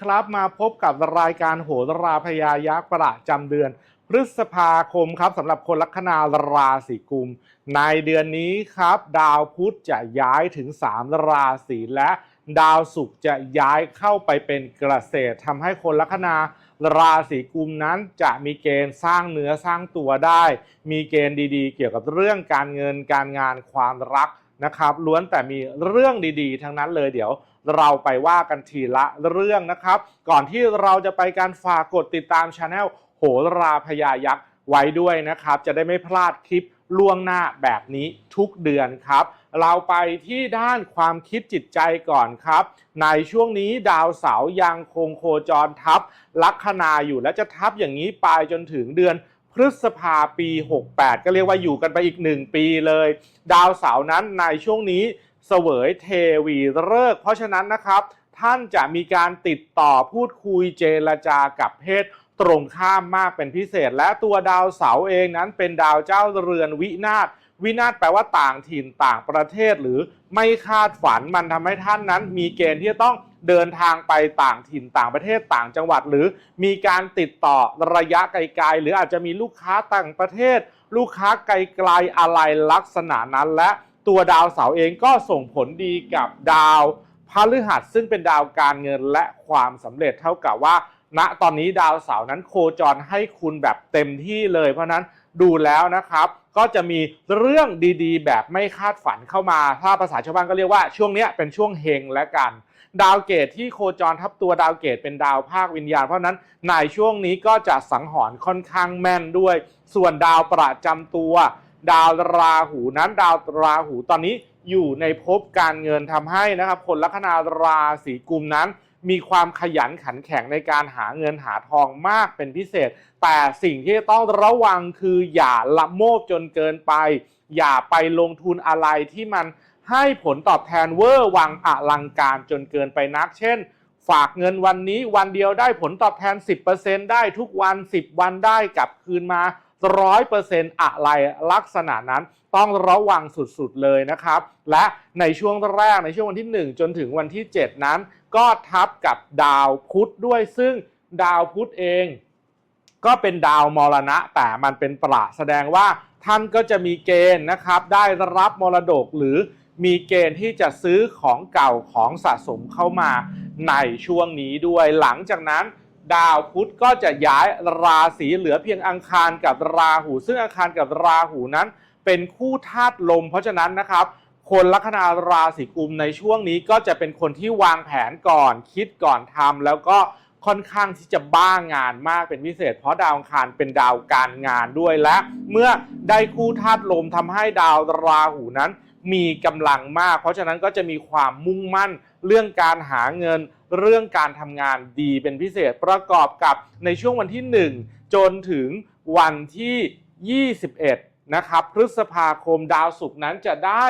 ครับมาพบกับรายการโหราพยายักษ์ประจำเดือน พฤษภาคมครับสำหรับคนลัคนาราศีกุม ในเดือนนี้ครับ ดาวพุธจะย้ายถึง 3 ราศีและดาวศุกร์จะย้ายเข้าไปเป็นเกษตรทำให้คนลัคนาราศีกุมนั้นจะมีเกณฑ์สร้างเนื้อสร้างตัวได้ มีเกณฑ์ดีๆ เกี่ยวกับเรื่องการเงินการงานความรักนะครับล้วนแต่มีเรื่องดีๆ ทั้งนั้นเลยเดี๋ยว เราไปว่ากันทีละเรื่องนะครับ ก่อนที่เราจะไปการฝากกดติดตามช anel โหราพยายักษ์ไว้ด้วยนะครับ จะได้ไม่พลาดคลิปล่วงหน้าแบบนี้ทุกเดือนครับ เราไปที่ด้านความคิดจิตใจก่อนครับ ในช่วงนี้ดาวเสาร์ยังคงโคจรทับลัคนาอยู่และจะทับอย่างนี้ไปจนถึงเดือนพฤษภาปี 68 ก็เรียกว่าอยู่กันไปอีก 1 ปีเลย ดาวเสาร์นั้นในช่วงนี้ เสวยเทวีฤกษ์เพราะฉะนั้นนะครับ ท่านจะมีการติดต่อพูดคุยเจรจากับเพศตรงข้ามมากเป็นพิเศษ และตัวดาวเสาร์เองนั้นเป็นดาวเจ้าเรือนวินาศวินาศแปลว่าต่างถิ่นต่างประเทศหรือไม่คาดฝันมันทำให้ท่านนั้น มีเกณฑ์ที่จะต้องเดินทางไปต่างถิ่นต่างประเทศต่างจังหวัด หรือมีการติดต่อระยะไกลๆ หรืออาจจะมีลูกค้าต่างประเทศ ลูกค้าไกลๆอะไรลักษณะนั้นและ ตัวดาวเสาร์เองก็ส่งผลดีกับดาวพฤหัสซึ่งเป็นดาวการเงินและความสำเร็จเท่ากับว่า ณตอนนี้ดาวเสาร์นั้นโคจรให้คุณแบบเต็มที่เลย เพราะนั้นดูแล้วนะครับ ก็จะมีเรื่องดีๆ แบบไม่คาดฝันเข้ามา ถ้าภาษาชาวบ้านก็เรียกว่าช่วงนี้เป็นช่วงเฮงและกัน ดาวเกตที่โคจรทับตัวดาวเกตเป็นดาวภาควิญญาณ เพราะฉะนั้นในช่วงนี้ก็จะสังหรณ์ค่อนข้างแม่นด้วย ส่วนดาวประจำตัว ดาวราหูนั้นดาวราหูตอนนี้อยู่ในภพการเงินทำให้นะครับคนลัคนาราศีกุมนั้น มีความขยันขันแข็งในการหาเงินหาทองมากเป็นพิเศษ แต่สิ่งที่ต้องระวังคืออย่าละโมบจนเกินไป อย่าไปลงทุนอะไรที่มันให้ผลตอบแทนเวอร์วังอลังการจนเกินไปนัก เช่น ฝากเงินวันนี้วันเดียวได้ผลตอบแทน 10%ได้ทุกวัน 10 วันได้กลับคืนมา ร้อยเปอร์เซ็นต์อะไรลักษณะนั้นต้องระวังสุดๆเลยนะครับ และในช่วงแรกในช่วงวันที่ 1 จนถึงวันที่ 7 นั้น ก็ทับกับดาวพุธด้วยซึ่งดาวพุธเอง ก็เป็นดาวมรณะ แต่มันเป็นประแสดงว่าท่านก็จะมีเกณฑ์นะครับ ได้รับมรดกหรือมีเกณฑ์ที่จะซื้อของเก่าของสะสมเข้ามาในช่วงนี้ด้วยหลังจากนั้น ดาวพุธก็จะย้ายราศีเหลือเพียงอังคารกับราหู ซึ่งอังคารกับราหูนั้น เป็นคู่ธาตุลม เพราะฉะนั้นนะครับ คนลัคนาราศีกุมในช่วงนี้ก็จะเป็นคนที่วางแผนก่อน คิดก่อนทำแล้วก็ค่อนข้างที่จะบ้างานมากเป็นพิเศษ เพราะดาวอังคารเป็นดาวการงานด้วยและ เมื่อได้คู่ธาตุลมทำให้ดาวราหูนั้นมีกำลังมาก เพราะฉะนั้นก็จะมีความมุ่งมั่นเรื่องการหาเงิน เรื่องการทำงานดีเป็นพิเศษประกอบกับในช่วงวันที่ 1 จนถึงวันที่ 21 นะครับ พฤษภาคมดาวศุกร์นั้นจะได้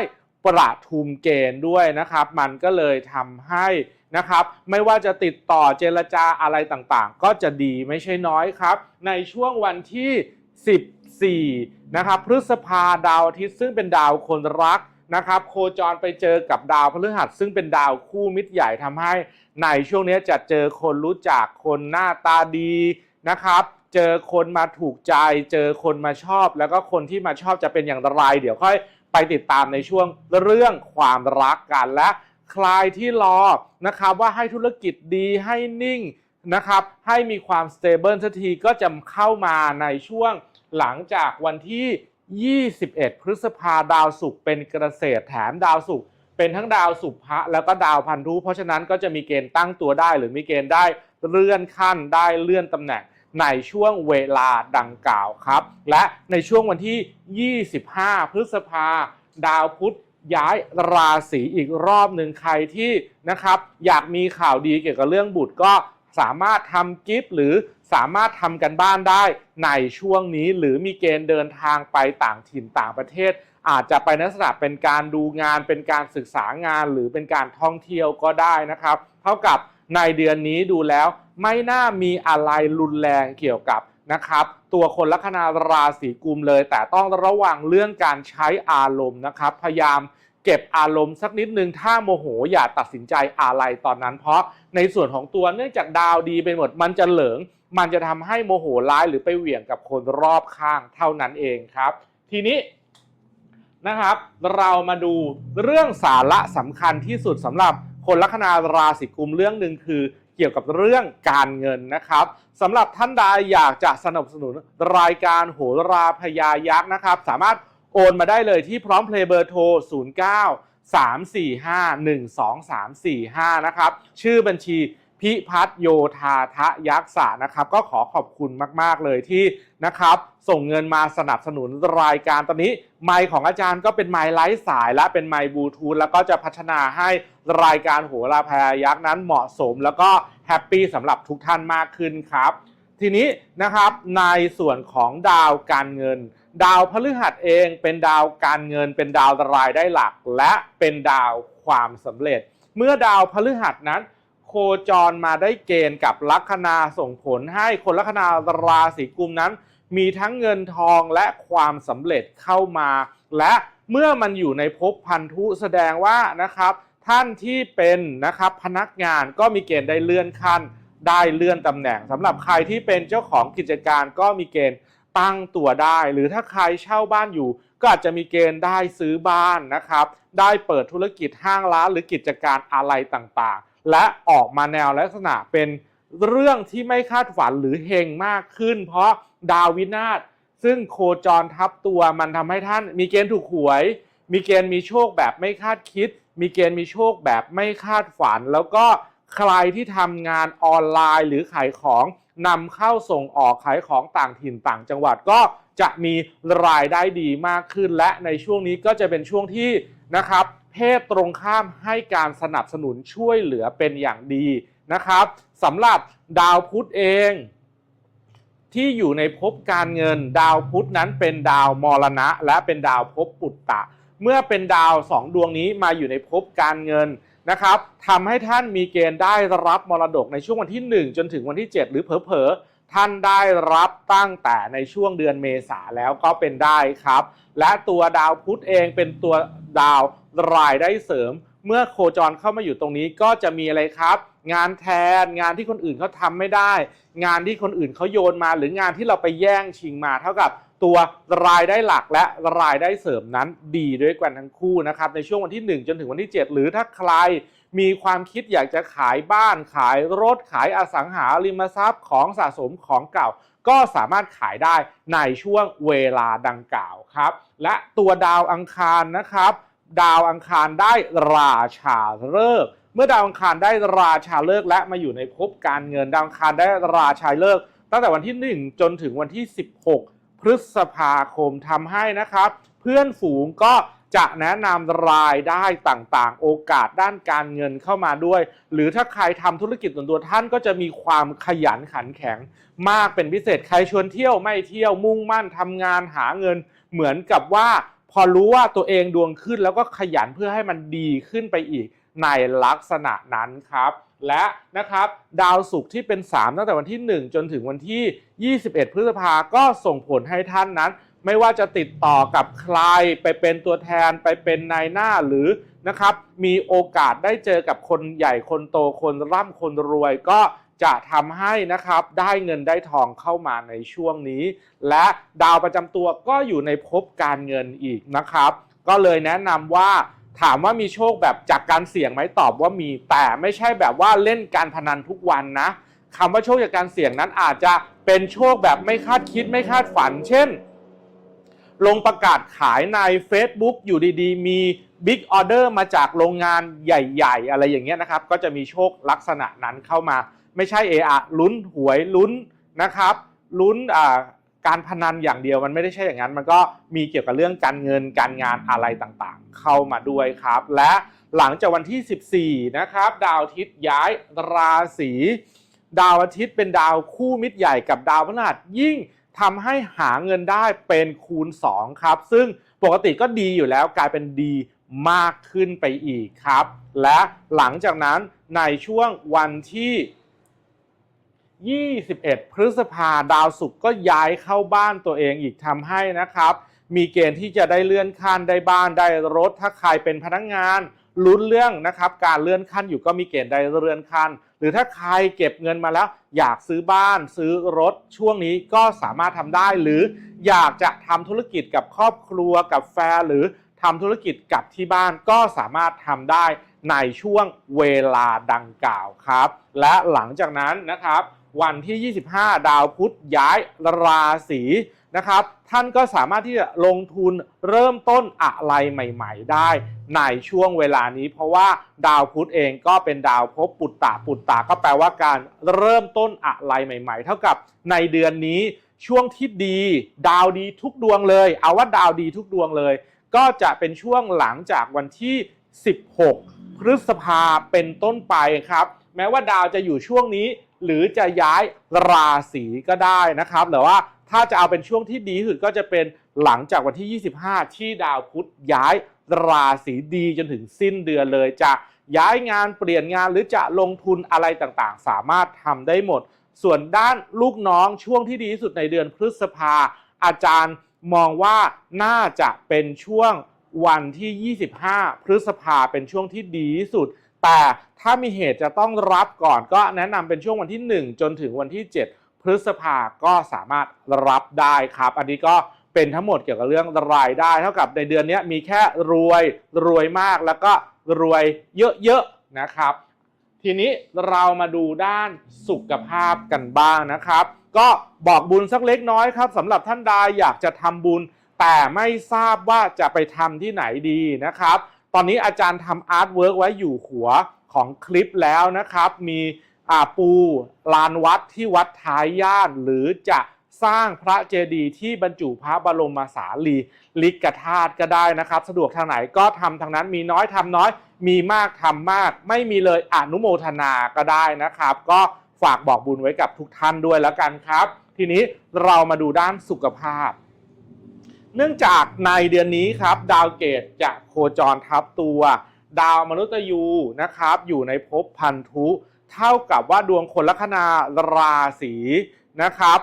ประทุมเกณฑ์ด้วยนะครับ มันก็เลยทำให้นะครับ ไม่ว่าจะติดต่อเจรจาอะไรต่างๆ ก็จะดีไม่ใช่น้อยครับ ในช่วงวันที่ 14 นะครับ พฤษภาดาวอาทิตย์ซึ่งเป็นดาวคนรัก นะครับโคจรไปเจอกับดาวพฤหัส ซึ่งเป็นดาวคู่มิตรใหญ่ทำให้ในช่วงนี้จะเจอคนรู้จักคนหน้าตาดีนะครับ เจอคนมาถูกใจ เจอคนมาชอบ แล้วก็คนที่มาชอบจะเป็นอย่างไร เดี๋ยวค่อยไปติดตามในช่วงเรื่องความรักกันและใครที่รอนะครับว่าให้ธุรกิจดีให้นิ่งนะครับให้มีความสเตเบิลสักทีก็จะเข้ามาในช่วงหลังจากวันที่ 21 พฤษภาดาวศุกร์เป็นเกษตรแถมดาวศุกร์เป็นทั้งดาวสุภะแล้วก็ดาวพันธุ เพราะฉะนั้นก็จะมีเกณฑ์ตั้งตัวได้ หรือมีเกณฑ์ได้เลื่อนขั้นได้เลื่อนตำแหน่งในช่วงเวลาดังกล่าวครับ และในช่วงวันที่ 25 พฤษภา ดาวพุธย้ายราศีอีกรอบหนึ่งใครที่นะครับ อยากมีข่าวดีเกี่ยวกับเรื่องบุตรก็สามารถทำกิฟต์หรือ สามารถทำกันบ้านได้ในช่วงนี้ หรือมีเกณฑ์เดินทางไปต่างถิ่นต่างประเทศ อาจจะไปในลักษณะเป็นการดูงาน เป็นการศึกษางาน หรือเป็นการท่องเที่ยวก็ได้นะครับ เท่ากับในเดือนนี้ดูแล้วไม่น่ามีอะไรรุนแรงเกี่ยวกับนะครับตัวคนลัคนาราศีกุมเลย แต่ต้องระวังเรื่องการใช้อารมณ์นะครับ พยายามเก็บอารมณ์สักนิดนึงถ้าโมโหอย่าตัดสินใจอะไรตอนนั้น เพราะในส่วนของตัวเนื่องจากดาวดีไปหมดมันจะเหลิง มันจะทำให้โมโหร้ายหรือไปเหวี่ยงกับคนรอบข้างเท่านั้นเองครับ ทีนี้นะครับ เรามาดูเรื่องสาระสำคัญที่สุดสำหรับคนลัคนาราศีกุมเรื่องหนึ่งคือเกี่ยวกับเรื่องการเงินนะครับสำหรับท่านใดอยากจะสนับสนุนรายการโหราพยายักษ์นะครับ สามารถโอนมาได้เลยที่พร้อมเพลย์เบอร์โทร 09 345 12345 นะครับ ชื่อบัญชี พิพัฒนโยธาทะยักษ์สะนะครับ ก็ขอขอบคุณมาก ๆ เลยที่นะครับ ส่งเงินมาสนับสนุนรายการตอนนี้ ไมค์ของอาจารย์ก็เป็นไมค์ไร้สายและเป็นไมค์บลูทูธแล้วก็จะพัฒนาให้รายการโหราพยายักษ์นั้นเหมาะสม แล้วก็แฮปปี้สำหรับทุกท่านมากขึ้นครับ ทีนี้นะครับในส่วนของดาวการเงิน ดาวพฤหัสเองเป็นดาวการเงิน เป็นดาวรายได้หลัก และเป็นดาวความสำเร็จ เมื่อดาวพฤหัสนั้น โคจรมาได้เกณฑ์กับลัคนาส่งผลให้คนลัคนาราศีกุมนั้น มีทั้งเงินทองและความสำเร็จเข้ามา และเมื่อมันอยู่ในภพพันธุแสดงว่านะครับ ท่านที่เป็นนะครับพนักงานก็มีเกณฑ์ได้เลื่อนขั้น ได้เลื่อนตำแหน่งสำหรับใครที่เป็นเจ้าของกิจการก็มีเกณฑ์ตั้งตัวได้ หรือถ้าใครเช่าบ้านอยู่ ก็อาจจะมีเกณฑ์ได้ซื้อบ้านนะครับ ได้เปิดธุรกิจห้างร้านหรือกิจการอะไรต่าง และออกมาแนวลักษณะเป็นเรื่องที่ไม่คาดฝันหรือเฮงมากขึ้น เพราะดาววินาศซึ่งโคจรทับตัวมันทำให้ท่าน มีเกณฑ์ถูกหวย มีเกณฑ์มีโชคแบบไม่คาดคิด มีเกณฑ์มีโชคแบบไม่คาดฝัน แล้วก็ใครที่ทำงานออนไลน์หรือขายของนำเข้าส่งออกขายของต่างถิ่นต่างจังหวัดก็จะมีรายได้ดีมากขึ้น และในช่วงนี้ก็จะเป็นช่วงที่นะครับ เพศตรงข้ามให้การสนับสนุนช่วยเหลือเป็นอย่างดีนะครับสำหรับดาวพุธเอง ที่อยู่ในภพการเงิน ดาวพุธนั้นเป็นดาวมรณะ และเป็นดาวภพปุตตะ เมื่อเป็นดาวสองดวงนี้มาอยู่ในภพการเงินนะครับทำให้ท่านมีเกณฑ์ได้รับมรดกในช่วงวันที่ 1 จนถึงวันที่ 7 หรือเผลอๆท่านได้รับตั้งแต่ในช่วงเดือนเมษาแล้วก็เป็นได้ครับ และตัวดาวพุธเองเป็นตัวดาว รายได้เสริม เมื่อโคจรเข้ามาอยู่ตรงนี้ก็จะมีอะไรครับ งานแทนงานที่คนอื่นเขาทำไม่ได้ งานที่คนอื่นเขาโยนมา หรืองานที่เราไปแย่งชิงมาเท่ากับตัวรายได้หลักและรายได้เสริมนั้นดีด้วยกันทั้งคู่นะครับในช่วงวันที่ 1 จนถึงวันที่ 7 หรือถ้าใครมีความคิดอยากจะขายบ้าน ขายรถขายอสังหาริมทรัพย์ของสะสมของเก่า ก็สามารถขายได้ในช่วงเวลาดังกล่าวครับ และตัวดาวอังคารนะครับ ดาวอังคารได้ราชาฤกษ์เมื่อดาวอังคารได้ราชาฤกษ์และมาอยู่ในภพการเงินดาวอังคารได้ราชาฤกษ์ตั้งแต่วันที่ 1 จนถึงวันที่ 16 พฤษภาคมทำให้นะครับ เพื่อนฝูงก็จะแนะนำรายได้ต่างๆ โอกาสด้านการเงินเข้ามาด้วย หรือถ้าใครทำธุรกิจส่วนตัวท่านก็จะมีความขยันขันแข็ง มากเป็นพิเศษใครชวนเที่ยวไม่เที่ยวมุ่งมั่นทำงานหาเงิน เหมือนกับว่า พอรู้ว่าตัวเองดวงขึ้นแล้วก็ขยันเพื่อให้มันดีขึ้นไปอีกในลักษณะนั้นครับ และนะครับดาวศุกร์ที่เป็น 3 ตั้งแต่วันที่ 1 จนถึงวันที่ 21 พฤษภาก็ส่งผลให้ท่านนั้น ไม่ว่าจะติดต่อกับใครไปเป็นตัวแทนไปเป็นนายหน้าหรือนะครับมีโอกาสได้เจอกับคนใหญ่คนโตคนร่ำคนรวยก็ จะทำให้นะครับได้เงินได้ทองเข้ามาในช่วงนี้ และดาวประจำตัวก็อยู่ในภพการเงินอีกนะครับ ก็เลยแนะนำว่าถามว่ามีโชคแบบจากการเสี่ยงไหมตอบว่ามีแต่ไม่ใช่แบบว่าเล่นการพนันทุกวันนะคำว่าโชคจากการเสี่ยงนั้นอาจจะเป็นโชคแบบไม่คาดคิดไม่คาดฝัน เช่น ลงประกาศขายใน Facebook อยู่ดีๆ มีบิ๊กออเดอร์มาจากโรงงานใหญ่ ๆ อะไรอย่างเงี้ยนะครับ ก็จะมีโชคลักษณะนั้นเข้ามา ไม่ใช่เออะลุ้นหวยลุ้นนะครับลุ้นอ่าการพนันอย่างเดียวมันไม่ได้ใช่อย่างนั้น มันก็มีเกี่ยวกับเรื่องการเงินการงานอะไรต่างๆ เข้ามาด้วยครับ และหลังจากวันที่ 14 นะครับ ดาวอาทิตย์ย้ายราศีดาวอาทิตย์เป็นดาวคู่มิตรใหญ่กับดาวพฤหัสยิ่งทำให้หาเงินได้เป็นคูณ 2 ครับ ซึ่งปกติก็ดีอยู่แล้วกลายเป็นดีมากขึ้นไปอีกครับ และหลังจากนั้นในช่วงวันที่ 21 พฤษภาดาวศุกร์ก็ย้ายเข้าบ้านตัวเองอีกทำให้นะครับ มีเกณฑ์ที่จะได้เลื่อนขั้นได้บ้านได้รถ ถ้าใครเป็นพนักงานลุ้นเรื่องนะครับการเลื่อนขั้นอยู่ก็มีเกณฑ์ได้เลื่อนขั้น หรือถ้าใครเก็บเงินมาแล้ว อยากซื้อบ้านซื้อรถช่วงนี้ก็สามารถทำได้ หรืออยากจะทำธุรกิจกับครอบครัวกับแฟนหรือทำธุรกิจกับที่บ้านก็สามารถทำได้ในช่วงเวลาดังกล่าวครับ และหลังจากนั้นนะครับ วันที่ 25 ดาวพุธย้ายราศีนะครับ ท่านก็สามารถที่จะลงทุนเริ่มต้นอะไรใหม่ ๆ ได้ในช่วงเวลานี้ เพราะว่าดาวพุธเองก็เป็นดาวภพปุตตะปุตตะก็แปลว่าการเริ่มต้นอะไรใหม่ ๆ เท่ากับในเดือนนี้ช่วงที่ดี ดาวดีทุกดวงเลย เอาว่าดาวดีทุกดวงเลย ก็จะเป็นช่วงหลังจากวันที่ 16 พฤษภาเป็นต้นไปครับ แม้ว่าดาวจะอยู่ช่วงนี้ หรือจะย้ายราศีก็ได้นะครับหรือว่าถ้าจะเอาเป็นช่วงที่ดีที่สุดก็จะเป็นหลังจากวันที่ 25 ที่ดาวพุธย้ายราศีดีจนถึงสิ้นเดือนเลยจะย้ายงานเปลี่ยนงานหรือจะลงทุนอะไรต่างๆ สามารถทำได้หมด ส่วนด้านลูกน้องช่วงที่ดีที่สุดในเดือนพฤษภา อาจารย์มองว่าน่าจะเป็นช่วงวันที่ 25 พฤษภาเป็นช่วงที่ดีที่สุด แต่ถ้ามีเหตุจะต้องรับก่อนก็แนะนำเป็นช่วงวันที่ 1 จนถึงวันที่ 7 พฤษภาก็สามารถรับได้ครับ อันนี้ก็เป็นทั้งหมดเกี่ยวกับเรื่องรายได้ เท่ากับในเดือนนี้มีแค่รวยรวยมากแล้วก็รวยเยอะๆนะครับ ทีนี้เรามาดูด้านสุขภาพกันบ้างนะครับ ก็บอกบุญสักเล็กน้อยครับสำหรับท่านใดอยากจะทำบุญ แต่ไม่ทราบว่าจะไปทำที่ไหนดีนะครับ ตอนนี้อาจารย์ทำอาร์ตเวิร์กไว้อยู่หัวของคลิปแล้วนะครับ มีปูลานวัดที่วัดท้ายย่าน หรือจะสร้างพระเจดีย์ที่บรรจุพระบรมสารีลิกธาตุก็ได้นะครับ สะดวกทางไหนก็ทำทางนั้นมีน้อยทำน้อย มีมากทำมาก ไม่มีเลยอนุโมทนาก็ได้นะครับ ก็ฝากบอกบุญไว้กับทุกท่านด้วยแล้วกันครับ ทีนี้เรามาดูด้านสุขภาพ เนื่องจากในเดือนนี้ครับ ดาวเกตจะโคจรทับตัว ดาวมนุษย์ยูนะครับ อยู่ในภพพันธุ เท่ากับว่าดวงคนลัคนาราศีนะครับ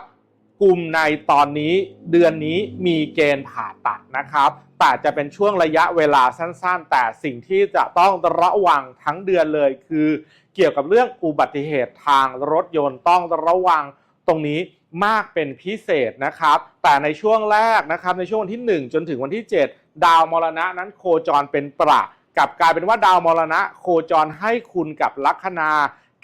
กลุ่มในตอนนี้เดือนนี้มีเกณฑ์ผ่าตัดนะครับ แต่จะเป็นช่วงระยะเวลาสั้นๆ แต่สิ่งที่จะต้องระวังทั้งเดือนเลยคือ เกี่ยวกับเรื่องอุบัติเหตุทางรถยนต์ต้องระวังตรงนี้ มากเป็นพิเศษนะครับ แต่ในช่วงแรกนะครับในช่วงวันที่ 1 จนถึงวันที่ 7 ดาวมรณะนั้นโคจรเป็นประกับกลายเป็นว่าดาวมรณะ โคจรให้คุณกับลัคนา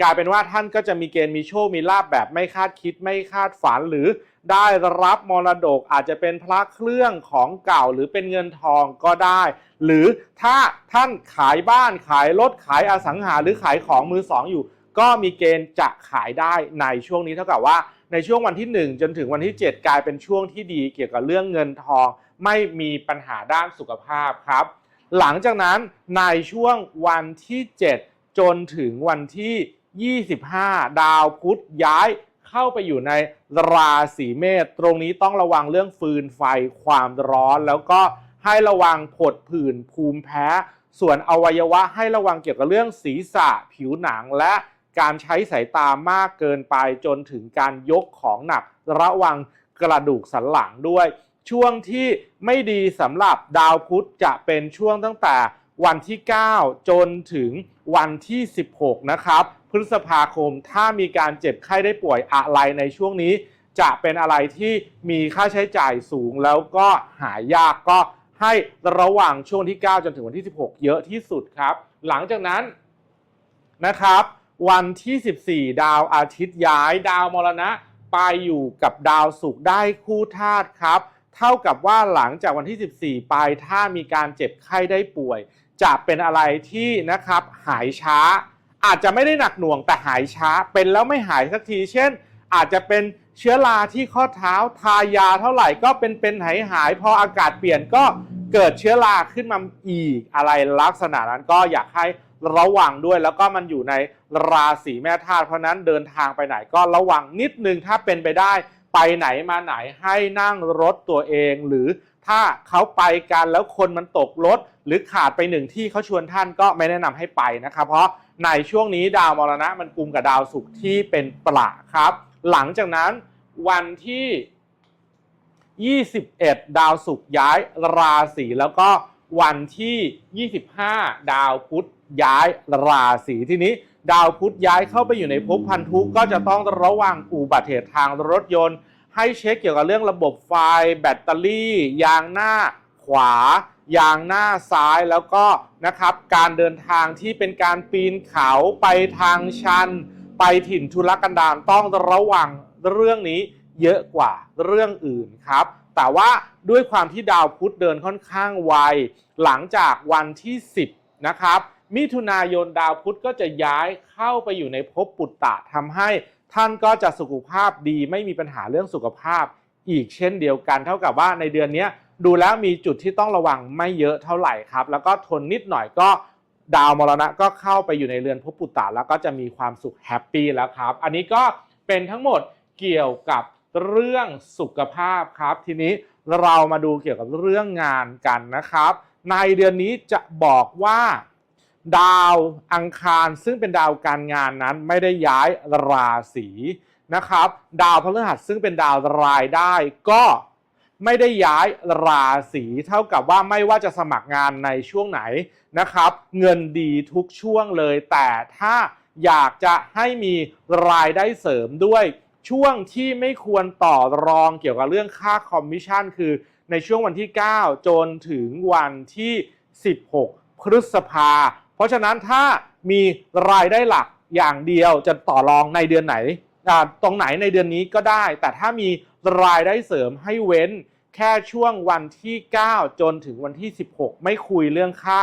กลายเป็นว่าท่านก็จะมีเกณฑ์มีโชคมีลาบแบบไม่คาดคิดไม่คาดฝันหรือได้รับมรดกอาจจะเป็นพระเครื่องของเก่าหรือเป็นเงินทองก็ได้ หรือถ้าท่านขายบ้านขายรถขายอสังหาหรือขายของมือสองอยู่ ก็มีเกณฑ์จะขายได้ในช่วงนี้เท่ากับว่า ในช่วงวันที่ 1 จนถึงวันที่ 7 กลายเป็นช่วงที่ดีเกี่ยวกับเรื่องเงินทอง ไม่มีปัญหาด้านสุขภาพครับ หลังจากนั้นในช่วงวันที่ 7 จนถึงวันที่ 25 ดาวพุธย้ายเข้าไปอยู่ในราศีเมษตรงนี้ต้องระวังเรื่องฟืนไฟความร้อน แล้วก็ให้ระวังผดผื่นภูมิแพ้ ส่วนอวัยวะให้ระวังเกี่ยวกับเรื่องศีรษะผิวหนังและ การใช้สายตามากเกินไปจนถึงการยกของหนัก ระวังกระดูกสันหลังด้วย ช่วงที่ไม่ดีสำหรับดาวพุธจะเป็นช่วงตั้งแต่วันที่ 9 จนถึงวันที่ 16 นะครับ พฤษภาคมถ้ามีการเจ็บไข้ได้ป่วยอะไรในช่วงนี้ จะเป็นอะไรที่มีค่าใช้จ่ายสูงแล้วก็หายากก็ให้ระหว่างช่วงที่ 9 จนถึงวันที่ 16 เยอะที่สุดครับ หลังจากนั้นนะครับ วันที่ 14 ดาวอาทิตย์ย้าย ดาวมรณะ ไปอยู่กับดาวศุกร์ได้คู่ธาตุครับ เท่ากับว่าหลังจากวันที่ 14 ไปถ้ามีการเจ็บไข้ได้ป่วย จะเป็นอะไรที่นะครับหายช้า อาจจะไม่ได้หนักหน่วงแต่หายช้า เป็นแล้วไม่หายสักที เช่น อาจจะเป็นเชื้อราที่ข้อเท้าทายาเท่าไหร่ก็เป็นเป็นหายหายพออากาศเปลี่ยนก็เกิดเชื้อราขึ้นมาอีกอะไรลักษณะนั้นก็อยากให้ ระวังด้วยแล้วก็มันอยู่ในราศีแม่ธาตุเพราะนั้นเดินทางไปไหนก็ระวังนิดนึงถ้าเป็นไปได้ไปไหนมาไหนให้นั่งรถตัวเอง หรือถ้าเขาไปกันแล้วคนมันตกรถ หรือขาดไปหนึ่งที่เขาชวนท่านก็ไม่แนะนำให้ไปนะครับ เพราะในช่วงนี้ดาวมรณะมันกุมกับดาวศุกร์ที่เป็นประครับ หลังจากนั้นวันที่ 21 ดาวศุกร์ย้ายราศีแล้วก็ วันที่ 25 ดาวพุธย้ายราศีทีนี้ ดาวพุธย้ายเข้าไปอยู่ในภพพันธุก็จะต้องระวังอุบัติเหตุทางรถยนต์ ให้เช็คเกี่ยวกับเรื่องระบบไฟ แบตเตอรี่ ยางหน้าขวา ยางหน้าซ้ายแล้วก็นะครับการเดินทางที่เป็นการปีนเขาไปทางชัน ไปถิ่นทุรกันดารต้องระวังเรื่องนี้เยอะกว่าเรื่องอื่นครับ แต่ว่าด้วยความที่ดาวพุธเดินค่อนข้างไวหลังจากวันที่ 10 นะครับ มิถุนายนดาวพุธก็จะย้ายเข้าไปอยู่ในภพปุตตะทำให้ท่านก็จะสุขภาพดีไม่มีปัญหาเรื่องสุขภาพอีกเช่นเดียวกัน เท่ากับว่าในเดือนนี้ดูแล้วมีจุดที่ต้องระวังไม่เยอะเท่าไหร่ครับ แล้วก็ทนนิดหน่อยก็ดาวมรณะก็เข้าไปอยู่ในเรือนภพปุตตะแล้วก็จะมีความสุขแฮปปี้แล้วครับ อันนี้ก็เป็นทั้งหมดเกี่ยวกับ เรื่องสุขภาพครับ ทีนี้เรามาดูเกี่ยวกับเรื่องงานกันนะครับ ในเดือนนี้จะบอกว่า ดาวอังคารซึ่งเป็นดาวการงานนั้นไม่ได้ย้ายราศีนะครับ ดาวพฤหัสซึ่งเป็นดาวรายได้ก็ไม่ได้ย้ายราศีเท่ากับว่าไม่ว่าจะสมัครงานในช่วงไหนนะครับ เงินดีทุกช่วงเลย แต่ถ้าอยากจะให้มีรายได้เสริมด้วย ช่วงที่ไม่ควรต่อรองเกี่ยวกับเรื่องค่าคอมมิชชั่นคือในช่วงวันที่ 9 จนถึงวันที่ 16 พฤษภา เพราะฉะนั้นถ้ามีรายได้หลักอย่างเดียวจะต่อรองในเดือนไหน ตรงไหนในเดือนนี้ก็ได้ แต่ถ้ามีรายได้เสริมให้เว้นแค่ช่วงวันที่ 9 จนถึงวันที่ 16 ไม่คุยเรื่องค่า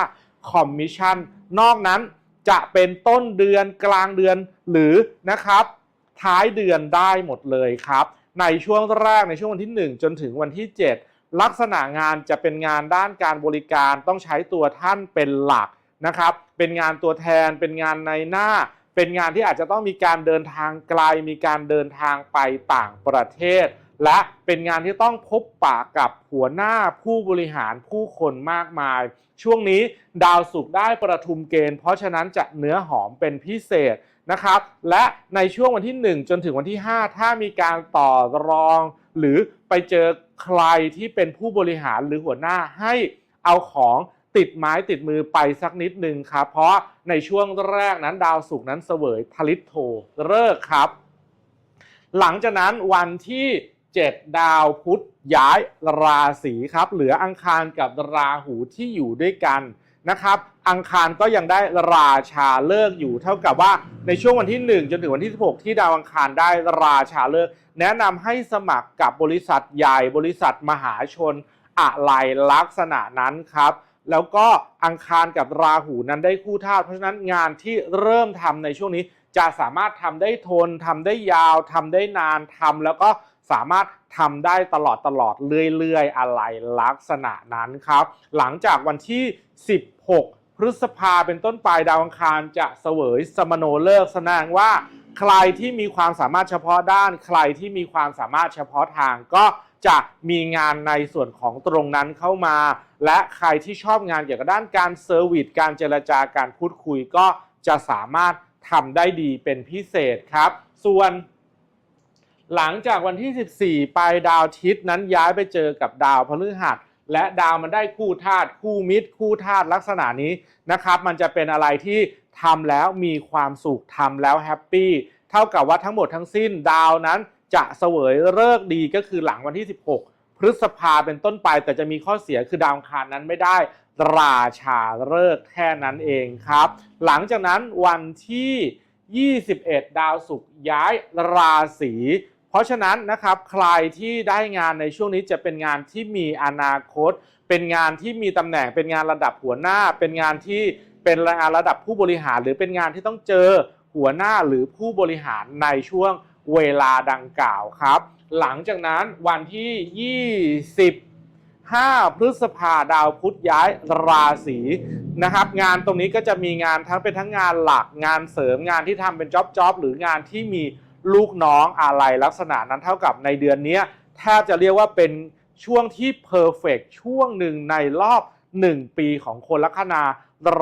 คอมมิชชั่น นอกนั้นจะเป็นต้นเดือนกลางเดือนหรือนะครับ ท้ายเดือนได้หมดเลยครับ ในช่วงแรกในช่วงวันที่ 1 จนถึงวันที่ 7 ลักษณะงานจะเป็นงานด้านการบริการต้องใช้ตัวท่านเป็นหลักนะครับ เป็นงานตัวแทนเป็นงานในหน้า เป็นงานที่อาจจะต้องมีการเดินทางไกล มีการเดินทางไปต่างประเทศ และเป็นงานที่ต้องพบปะกับหัวหน้าผู้บริหารผู้คนมากมาย ช่วงนี้ดาวศุกได้ประทุมเกณฑ์ เพราะฉะนั้นจะเนื้อหอมเป็นพิเศษ นะครับ และในช่วงวันที่ 1 จนถึงวันที่ 5 ถ้ามีการต่อรอง หรือไปเจอใครที่เป็นผู้บริหารหรือหัวหน้าให้เอาของติดไม้ติดมือไปสักนิดนึงครับ เพราะในช่วงแรกนั้นดาวศุกร์นั้นเสวยทลิตโทเลิกครับ หลังจากนั้นวันที่ 7 ดาวพุธย้ายราศีครับ เหลืออังคารกับราหูที่อยู่ด้วยกันนะครับ อังคารก็ยังได้ราชาเลิกอยู่ เท่ากับว่าในช่วงวันที่ 1 จนถึงวันที่ 16 ที่ดาวอังคารได้ราชาเลิก แนะนำให้สมัครกับบริษัทใหญ่บริษัทมหาชนอะไรลักษณะนั้นครับ แล้วก็อังคารกับราหูนั้นได้คู่ธาตุเพราะฉะนั้นงานที่เริ่มทำในช่วงนี้จะสามารถทำได้ทนทำได้ยาวทำได้นานทำแล้วก็สามารถทำได้ตลอดตลอดเรื่อยๆ อะไรลักษณะนั้นครับ หลังจากวันที่ 16 พฤษภาเป็นต้นไปดาวอังคารจะเสวยสมโนเลิกแสดงว่า ใครที่มีความสามารถเฉพาะด้าน ใครที่มีความสามารถเฉพาะทางก็จะมีงานในส่วนของตรงนั้นเข้ามา และใครที่ชอบงานเกี่ยวกับด้านการเซอร์วิสการเจรจาการพูดคุยก็จะสามารถทำได้ดีเป็นพิเศษครับ ส่วน หลังจากวันที่ 14 ไปดาวทิศนั้นย้ายไปเจอกับดาวพฤหัส และดาวมันได้คู่ธาตุคู่มิตร คู่ธาตุลักษณะนี้นะครับ มันจะเป็นอะไรที่ทำแล้วมีความสุขทำแล้วแฮปปี้เท่ากับว่าทั้งหมดทั้งสิ้นดาวนั้นจะเสวยเลิกดีก็คือหลังวันที่ 16 พฤษภาเป็นต้นไปแต่จะมีข้อเสียคือดาวคารนั้นไม่ได้ ราชาเลิกแค่นั้นเองครับ หลังจากนั้นวันที่ 21 ดาวศุกร์ย้ายราศี เพราะฉะนั้นนะครับใครที่ได้งานในช่วงนี้จะเป็นงานที่มีอนาคต เป็นงานที่มีตำแหน่ง เป็นงานระดับหัวหน้า เป็นงานที่เป็นงานระดับผู้บริหาร หรือเป็นงานที่ต้องเจอหัวหน้าหรือผู้บริหารในช่วงเวลาดังกล่าวครับ หลังจากนั้นวันที่ 25 พฤษภาดาวพุธย้ายราศีนะครับ งานตรงนี้ก็จะมีงานทั้งเป็นทั้งงานหลักงานเสริมงานที่ทำเป็นจ็อบจ็อบหรืองานที่มี ลูกน้องอะไรลักษณะนั้นเท่ากับในเดือนนี้แทบจะเรียกว่าเป็นช่วงที่เพอร์เฟกช่วงหนึ่งในรอบ 1 ปีของคนลัคนา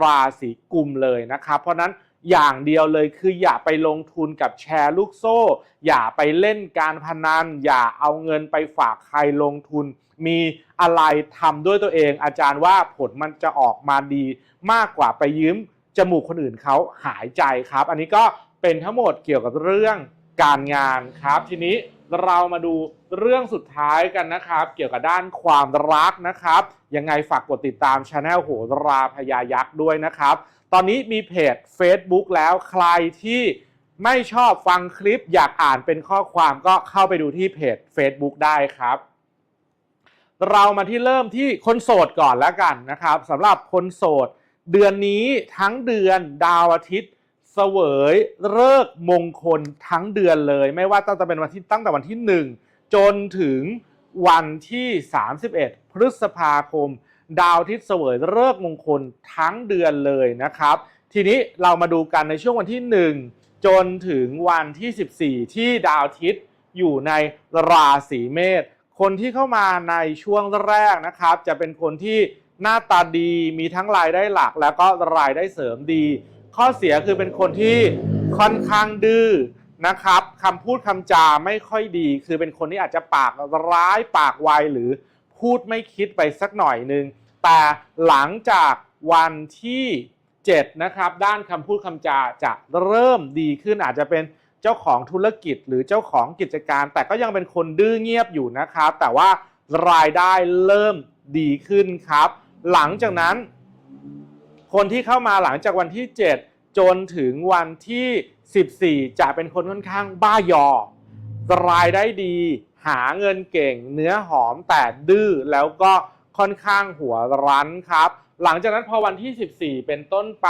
ราศีกุมเลยนะครับ เพราะนั้นอย่างเดียวเลยคืออย่าไปลงทุนกับแชร์ลูกโซ่ อย่าไปเล่นการพนัน อย่าเอาเงินไปฝากใครลงทุน มีอะไรทำด้วยตัวเอง อาจารย์ว่าผลมันจะออกมาดี มากกว่าไปยืมจมูกคนอื่นเขาหายใจครับ อันนี้ก็เป็นทั้งหมดเกี่ยวกับเรื่อง การงานครับ ทีนี้เรามาดูเรื่องสุดท้ายกันนะครับ เกี่ยวกับด้านความรักนะครับ ยังไงฝากกดติดตามช anel โหราพยายักษ์ด้วยนะครับ ตอนนี้มีเพจ Facebook แล้วใครที่ไม่ชอบฟังคลิปอยากอ่านเป็นข้อความก็เข้าไปดูที่เพจ Facebook ได้ครับ เรามาที่เริ่มที่คนโสดก่อนแล้วกันนะครับสำหรับคนโสด เดือนนี้ทั้งเดือนดาวอาทิตย์ เสวยเลิกษ์มงคลทั้งเดือนเลย ไม่ว่าตั้งแต่เป็นวันที่ตั้งแต่วันที่ 1 จนถึงวันที่ 31 พฤษภาคม ดาวอาทิตย์เสวยเลิกษ์มงคลทั้งเดือนเลยนะครับ ทีนี้เรามาดูกันในช่วงวันที่ 1 จนถึงวันที่ 14 ที่ดาวอาทิตย์อยู่ในราศีเมษคนที่เข้ามาในช่วงแรกนะครับ จะเป็นคนที่หน้าตาดีมีทั้งรายได้หลักแล้วก็รายได้เสริมดี ข้อเสียคือเป็นคนที่ค่อนข้างดื้อนะครับคำพูดคำจาไม่ค่อยดี คือเป็นคนที่อาจจะปากร้ายปากไวหรือพูดไม่คิดไปสักหน่อยหนึง แต่หลังจากวันที่ 7 นะครับ ด้านคำพูดคำจาจะเริ่มดีขึ้นอาจจะเป็นเจ้าของธุรกิจหรือเจ้าของกิจการ แต่ก็ยังเป็นคนดื้อเงียบอยู่นะครับ แต่ว่ารายได้เริ่มดีขึ้นครับ หลังจากนั้น คนที่เข้ามาหลังจากวันที่ 7 จนถึงวันที่ 14 จะเป็นคนค่อนข้างบ้ายอ รายได้ดี หาเงินเก่ง เนื้อหอมแต่ดื้อแล้วก็ค่อนข้างหัวรั้นครับ หลังจากนั้นพอวันที่ 14 เป็นต้นไป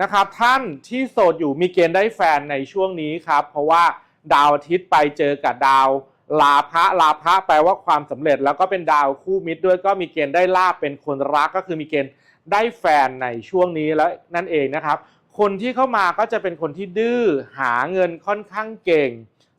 นะครับท่านที่โสดอยู่มีเกณฑ์ได้แฟนในช่วงนี้ครับ เพราะว่าดาวอาทิตย์ไปเจอกับดาวลาภะลาภะแปลว่าความสำเร็จแล้วก็เป็นดาวคู่มิตรด้วยก็มีเกณฑ์ได้ลาบเป็นคนรักก็คือมีเกณฑ์ ได้แฟนในช่วงนี้แล้วนั่นเองนะครับ คนที่เข้ามาก็จะเป็นคนที่ดื้อหาเงินค่อนข้างเก่ง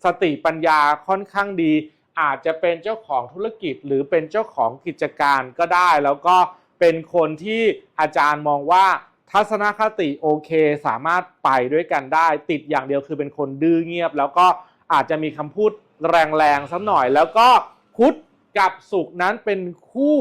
สติปัญญาค่อนข้างดี อาจจะเป็นเจ้าของธุรกิจ หรือเป็นเจ้าของกิจการก็ได้ แล้วก็เป็นคนที่อาจารย์มองว่าทัศนคติโอเค สามารถไปด้วยกันได้ ติดอย่างเดียวคือเป็นคนดื้อเงียบ แล้วก็อาจจะมีคำพูดแรงๆสักหน่อย แล้วก็พุธกับสุขนั้นเป็นคู่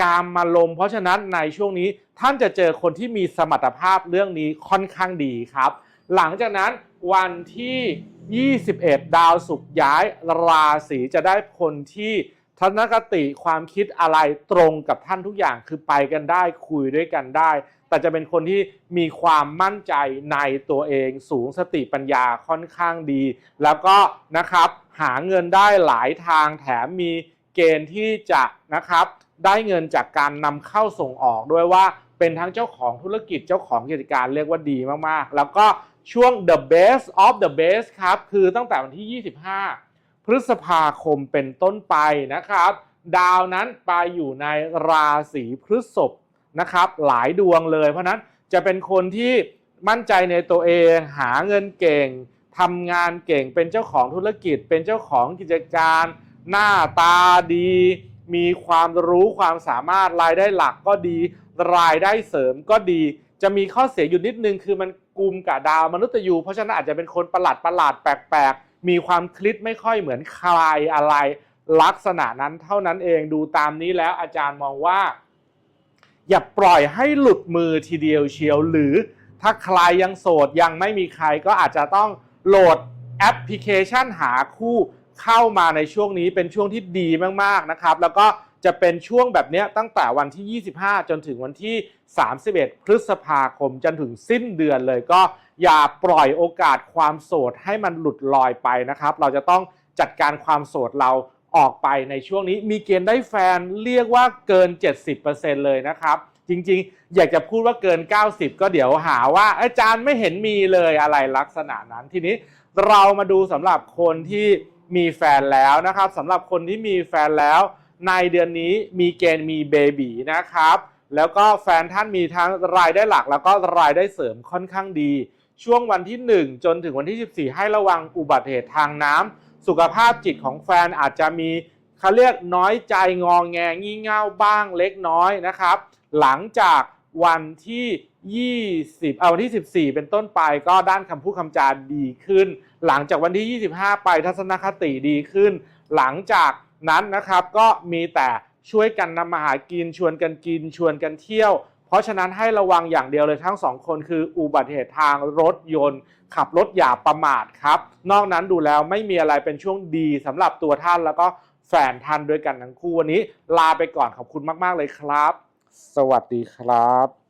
กามมาลม เพราะฉะนั้นในช่วงนี้ท่านจะเจอคนที่มีสมรรถภาพเรื่องนี้ค่อนข้างดีครับ หลังจากนั้นวันที่ 21 ดาวศุกร์ย้ายราศีจะได้คนที่ทัศนคติความคิดอะไรตรงกับท่านทุกอย่างคือไปกันได้คุยด้วยกันได้ แต่จะเป็นคนที่มีความมั่นใจในตัวเองสูงสติปัญญาค่อนข้างดี แล้วก็นะครับหาเงินได้หลายทางแถมมีเกณฑ์ที่จะนะครับ ได้เงินจากการนำเข้าส่งออกด้วยว่าเป็นทั้งเจ้าของธุรกิจเจ้าของกิจการเรียกว่าดีมากๆ แล้วก็ช่วง the best of the best ครับ คือตั้งแต่วันที่ 25 พฤษภาคมเป็นต้นไปนะครับ ดาวนั้นไปอยู่ในราศีพฤษภนะครับ หลายดวงเลย เพราะนั้นจะเป็นคนที่มั่นใจในตัวเองหาเงินเก่งทำงานเก่งเป็นเจ้าของธุรกิจ เป็นเจ้าของกิจการ หน้าตาดี มีความรู้ความสามารถรายได้หลักก็ดี รายได้เสริมก็ดี จะมีข้อเสียอยู่นิดนึงคือมันกุมกับดาวมนุษย์ยูเพราะฉะนั้นอาจจะเป็นคนประหลาดประหลาดแปลกๆ มีความคลิดไม่ค่อยเหมือนใครอะไร ลักษณะนั้นเท่านั้นเองดูตามนี้แล้วอาจารย์มองว่า อย่าปล่อยให้หลุดมือทีเดียวเชียว หรือถ้าใครยังโสดยังไม่มีใครก็อาจจะต้องโหลดแอปพลิเคชันหาคู่ เข้ามาในช่วงนี้เป็นช่วงที่ดีมากๆนะครับ แล้วก็จะเป็นช่วงแบบนี้ตั้งแต่วันที่ 25 จนถึงวันที่ 31 พฤษภาคมจนถึงสิ้นเดือนเลยก็อย่าปล่อยโอกาสความโสดให้มันหลุดลอยไปนะครับ เราจะต้องจัดการความโสดเราออกไปในช่วงนี้มีเกณฑ์ได้แฟนเรียกว่าเกิน 70%เลยนะครับจริงๆ อยากจะพูดว่าเกิน 90 ก็เดี๋ยวหาว่าอาจารย์ไม่เห็นมีเลยอะไรลักษณะนั้นทีนี้เรามาดูสำหรับคนที่ มีแฟนแล้วนะครับสำหรับคนที่มีแฟนแล้ว ในเดือนนี้มีเกณฑ์มีเบบีนะครับ แล้วก็แฟนท่านมีทั้งรายได้หลักแล้วก็รายได้เสริมค่อนข้างดี ช่วงวันที่ 1 จนถึงวันที่ 14 ให้ระวังอุบัติเหตุทางน้ำสุขภาพจิตของแฟนอาจจะมีเขาเรียกน้อยใจงองแงงี่เง่าบ้างเล็กน้อยนะครับ หลังจาก วันที่ 20 เอาวันที่ 14 เป็นต้นไปก็ด้านคำพูดคำจาดีขึ้น หลังจากวันที่ 25 ไปทัศนคติดีขึ้น หลังจากนั้นนะครับก็มีแต่ช่วยกันนำมาหากินชวนกันกินชวนกันเที่ยว เพราะฉะนั้นให้ระวังอย่างเดียวเลยทั้งสองคนคืออุบัติเหตุทางรถยนต์ ขับรถอย่าประมาทครับ นอกนั้นดูแล้วไม่มีอะไรเป็นช่วงดีสำหรับตัวท่านแล้วก็แฟนท่านด้วยกันทั้งคู่วันนี้ลาไปก่อนขอบคุณมาก ๆ เลยครับ สวัสดีครับ